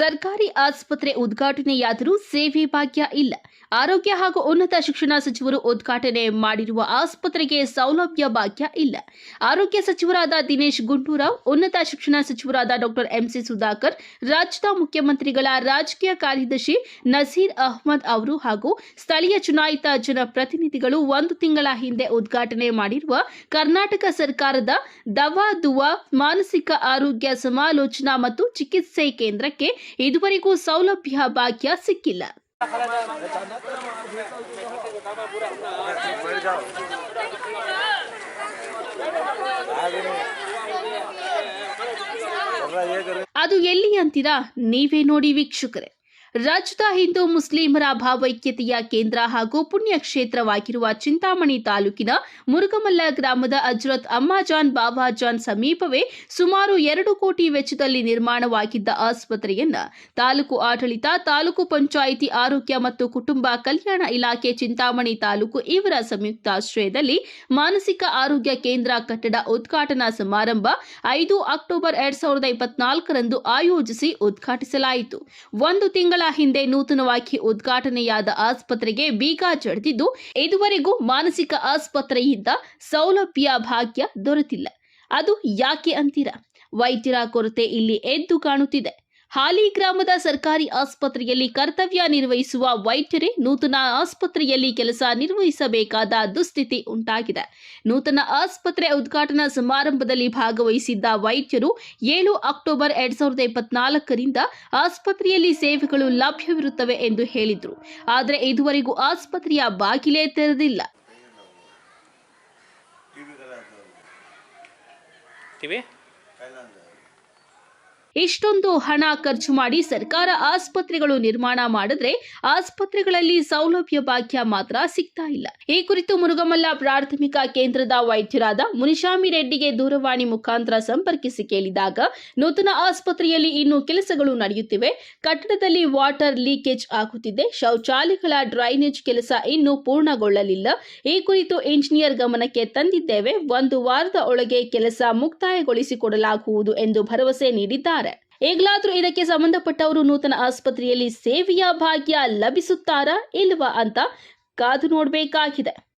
ಸರ್ಕಾರಿ ಆಸ್ಪತ್ರೆ ಉದ್ಘಾಟನೆಯಾದರೂ ಸೇವೆ ಭಾಗ್ಯ ಇಲ್ಲ. ಆರೋಗ್ಯ ಹಾಗೂ ಉನ್ನತ ಶಿಕ್ಷಣ ಸಚಿವರು ಉದ್ಘಾಟನೆ ಮಾಡಿರುವ ಆಸ್ಪತ್ರೆಗೆ ಸೌಲಭ್ಯ ಭಾಗ್ಯ ಇಲ್ಲ. ಆರೋಗ್ಯ ಸಚಿವರಾದ ದಿನೇಶ್ ಗುಂಡೂರಾವ್, ಉನ್ನತ ಶಿಕ್ಷಣ ಸಚಿವರಾದ ಡಾಕ್ಟರ್ ಎಂಸಿ ಸುಧಾಕರ್, ರಾಜ್ಯದ ಮುಖ್ಯಮಂತ್ರಿಗಳ ರಾಜಕೀಯ ಕಾರ್ಯದರ್ಶಿ ನಸೀರ್ ಅಹ್ಮದ್ ಅವರು ಹಾಗೂ ಸ್ಥಳೀಯ ಚುನಾಯಿತ ಜನಪ್ರತಿನಿಧಿಗಳು ಒಂದು ತಿಂಗಳ ಹಿಂದೆ ಉದ್ಘಾಟನೆ ಮಾಡಿರುವ ಕರ್ನಾಟಕ ಸರ್ಕಾರದ ದವಾ ದುವಾ ಮಾನಸಿಕ ಆರೋಗ್ಯ ಸಮಾಲೋಚನಾ ಮತ್ತು ಚಿಕಿತ್ಸೆ ಕೇಂದ್ರಕ್ಕೆ ಇದುವರೆಗೂ ಸೌಲಭ್ಯ ಭಾಗ್ಯ ಸಿಕ್ಕಿಲ್ಲ. ಅದು ಎಲ್ಲಿ ಅಂತೀರಾ? ನೀವೇ ನೋಡಿ ವೀಕ್ಷಕರೇ. ರಾಜ್ಯದ ಹಿಂದೂ ಮುಸ್ಲಿಮರ ಭಾವೈಕ್ಯತೆಯ ಕೇಂದ್ರ ಹಾಗೂ ಪುಣ್ಯಕ್ಷೇತ್ರವಾಗಿರುವ ಚಿಂತಾಮಣಿ ತಾಲೂಕಿನ ಮುರುಗಮಲ್ಲ ಗ್ರಾಮದ ಅಜ್ರತ್ ಅಮ್ಮಾಜಾನ್ ಬಾಬಾಜಾನ್ ಸಮೀಪವೇ ಸುಮಾರು ಎರಡು ಕೋಟಿ ವೆಚ್ಚದಲ್ಲಿ ನಿರ್ಮಾಣವಾಗಿದ್ದ ಆಸ್ಪತ್ರೆಯನ್ನ ತಾಲೂಕು ಆಡಳಿತ, ತಾಲೂಕು ಪಂಚಾಯಿತಿ ಆರೋಗ್ಯ ಮತ್ತು ಕುಟುಂಬ ಕಲ್ಯಾಣ ಇಲಾಖೆ ಚಿಂತಾಮಣಿ ತಾಲೂಕು ಇವರ ಸಂಯುಕ್ತಾಶ್ರಯದಲ್ಲಿ ಮಾನಸಿಕ ಆರೋಗ್ಯ ಕೇಂದ್ರ ಕಟ್ಟಡ ಉದ್ಘಾಟನಾ ಸಮಾರಂಭ ಐದು ಅಕ್ಟೋಬರ್ ಎರಡ್ ಸಾವಿರದ ಇಪ್ಪತ್ನಾಲ್ಕರಂದು ಆಯೋಜಿಸಿ ಉದ್ಘಾಟಿಸಲಾಯಿತು. ಒಂದು ತಿಂಗಳ ಹಿಂದೆ ನೂತನವಾಗಿ ಉದ್ಘಾಟನೆಯಾದ ಆಸ್ಪತ್ರೆಗೆ ಬೀಗ ಜಡಿದಿದ್ದು ಇದುವರೆಗೂ ಮಾನಸಿಕ ಆಸ್ಪತ್ರೆಯಿಂದ ಸೌಲಭ್ಯ ಭಾಗ್ಯ ದೊರೆತಿಲ್ಲ. ಅದು ಯಾಕೆ ಅಂತೀರಾ? ವೈದ್ಯರ ಕೊರತೆ ಇಲ್ಲಿ ಎದ್ದು ಕಾಣುತ್ತಿದೆ. ಹಾಲಿ ಗ್ರಾಮದ ಸರ್ಕಾರಿ ಆಸ್ಪತ್ರೆಯಲ್ಲಿ ಕರ್ತವ್ಯ ನಿರ್ವಹಿಸುವ ವೈದ್ಯರೇ ನೂತನ ಆಸ್ಪತ್ರೆಯಲ್ಲಿ ಕೆಲಸ ನಿರ್ವಹಿಸಬೇಕಾದ ದುಸ್ಥಿತಿ ಉಂಟಾಗಿದೆ. ನೂತನ ಆಸ್ಪತ್ರೆ ಉದ್ಘಾಟನಾ ಸಮಾರಂಭದಲ್ಲಿ ಭಾಗವಹಿಸಿದ್ದ ವೈದ್ಯರು ಏಳು ಅಕ್ಟೋಬರ್ ಎರಡ್ ಸಾವಿರದ ಇಪ್ಪತ್ನಾಲ್ಕರಿಂದ ಆಸ್ಪತ್ರೆಯಲ್ಲಿ ಸೇವೆಗಳು ಲಭ್ಯವಿರುತ್ತವೆ ಎಂದು ಹೇಳಿದರು. ಆದರೆ ಇದುವರೆಗೂ ಆಸ್ಪತ್ರೆಯ ಬಾಗಿಲೇ ತೆರೆದಿಲ್ಲ. ಟಿವಿ ಇಷ್ಟೊಂದು ಹಣ ಖರ್ಚು ಮಾಡಿ ಸರ್ಕಾರ ಆಸ್ಪತ್ರೆಗಳು ನಿರ್ಮಾಣ ಮಾಡಿದ್ರೆ ಆಸ್ಪತ್ರೆಗಳಲ್ಲಿ ಸೌಲಭ್ಯ ಭಾಗ್ಯ ಮಾತ್ರ ಸಿಗ್ತಾ ಇಲ್ಲ. ಈ ಕುರಿತು ಮುರುಗಮಲ್ಲ ಪ್ರಾಥಮಿಕ ಕೇಂದ್ರದ ವೈದ್ಯರಾದ ಮುನಿಶಾಮಿ ರೆಡ್ಡಿಗೆ ದೂರವಾಣಿ ಮುಖಾಂತರ ಸಂಪರ್ಕಿಸಿ ಕೇಳಿದಾಗ, ನೂತನ ಆಸ್ಪತ್ರೆಯಲ್ಲಿ ಇನ್ನೂ ಕೆಲಸಗಳು ನಡೆಯುತ್ತಿವೆ. ಕಟ್ಟಡದಲ್ಲಿ ವಾಟರ್ ಲೀಕೇಜ್ ಆಗುತ್ತಿದೆ. ಶೌಚಾಲಯಗಳ ಡ್ರೈನೇಜ್ ಕೆಲಸ ಇನ್ನೂ ಪೂರ್ಣಗೊಳ್ಳಲಿಲ್ಲ. ಈ ಕುರಿತು ಇಂಜಿನಿಯರ್ ಗಮನಕ್ಕೆ ತಂದಿದ್ದೇವೆ. ಒಂದು ವಾರದ ಒಳಗೆ ಕೆಲಸ ಮುಕ್ತಾಯಗೊಳಿಸಿಕೊಡಲಾಗುವುದು ಎಂದು ಭರವಸೆ ನೀಡಿದ್ದಾರೆ. ಈಗಲಾದ್ರೂ ಇದಕ್ಕೆ ಸಂಬಂಧಪಟ್ಟವರು ನೂತನ ಆಸ್ಪತ್ರೆಯಲ್ಲಿ ಸೇವೆಯ ಭಾಗ್ಯ ಲಭಿಸುತ್ತಾರಾ ಇಲ್ವಾ ಅಂತ ಕಾದು ನೋಡಬೇಕಾಗಿದೆ.